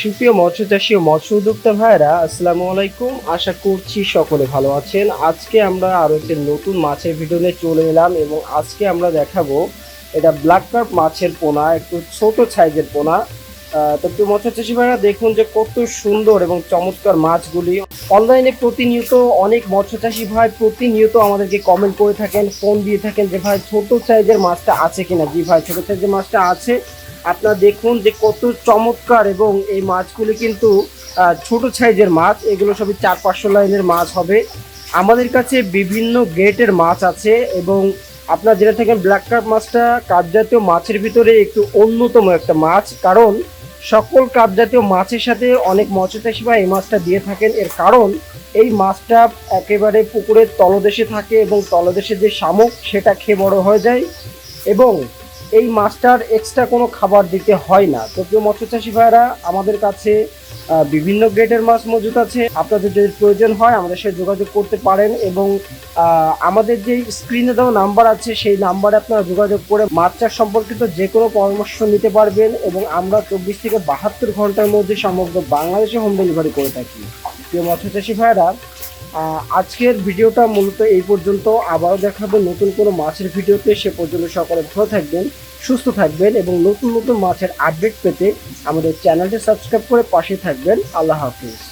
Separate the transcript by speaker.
Speaker 1: সুপ্রিয় মৎস্য চাষী ও মৎস্য উদ্যোক্তা ভাইরা আসসালামু আলাইকুম। আশা করছি সকলে ভালো আছেন। আজকে আমরা আরও একটি নতুন মাছের ভিডিও নিয়ে চলে এলাম এবং আজকে আমরা দেখাবো এটা ব্ল্যাক কার্প মাছের পোনা, একটু ছোট সাইজের পোনা। তো প্রিয় মৎস্য চাষী ভাইরা দেখুন যে কত সুন্দর এবং চমৎকার মাছগুলি। অনলাইনে প্রতিনিয়ত অনেক মৎস্য চাষী ভাই প্রতিনিয়ত আমাদেরকে কমেন্ট করে থাকেন ফোন দিয়ে থাকেন যে, ভাই, ছোট সাইজের মাছটা আছে কিনা? জি, ভাই, ছোট সাইজের মাছটা আছে। আপনারা দেখুন যে কত চমৎকার এবং এই মাছগুলি কিন্তু ছোট সাইজের মাছ। এগুলো সবই চার পাঁচশো লাইনের মাছ হবে। আমাদের কাছে বিভিন্ন গ্রেটের মাছ আছে এবং আপনার যেটা থাকেন ব্ল্যাক কার্প মাছটা কাপ জাতীয় মাছের ভিতরে একটু অন্যতম একটা মাছ। কারণ সকল কাপ জাতীয় মাছের সাথে অনেক মৎস্যচাষী ভাই এই মাছটা দিয়ে থাকেন। এর কারণ, এই মাছটা একেবারে পুকুরের তলদেশে থাকে এবং তলদেশে যে শামুক, সেটা খেয়ে বড় হয়ে যায়। এবং এই মাছটার এক্সট্রা কোনো খাবার দিতে হয় না। তো প্রিয় মৎস্যচাষী ভাইরা আমাদের কাছে বিভিন্ন গ্রেডের মাছ মজুদ আছে। আপনাদের যদি প্রয়োজন হয় আমাদের সাথে যোগাযোগ করতে পারেন এবং আমাদের যে স্ক্রিনে দেওয়া নাম্বার আছে সেই নাম্বারে আপনারা যোগাযোগ করে মাছ চাষ সম্পর্কিত যে কোনো পরামর্শ নিতে পারবেন এবং আমরা চব্বিশ থেকে বাহাত্তর ঘণ্টার মধ্যে সমগ্র বাংলাদেশে হোম ডেলিভারি করে থাকি। প্রিয় মৎস্যচাষী ভাইরা আহ, আজকের ভিডিওটা মূলত এই পর্যন্ত। আবারও দেখাবো নতুন কোনো মাছের ভিডিওতে। সে পর্যন্ত সকলে ভালো থাকবেন, সুস্থ থাকবেন এবং নতুন নতুন মাছের আপডেট পেতে আমাদের চ্যানেলটি সাবস্ক্রাইব করে পাশে থাকবেন। আল্লাহ হাফিজ।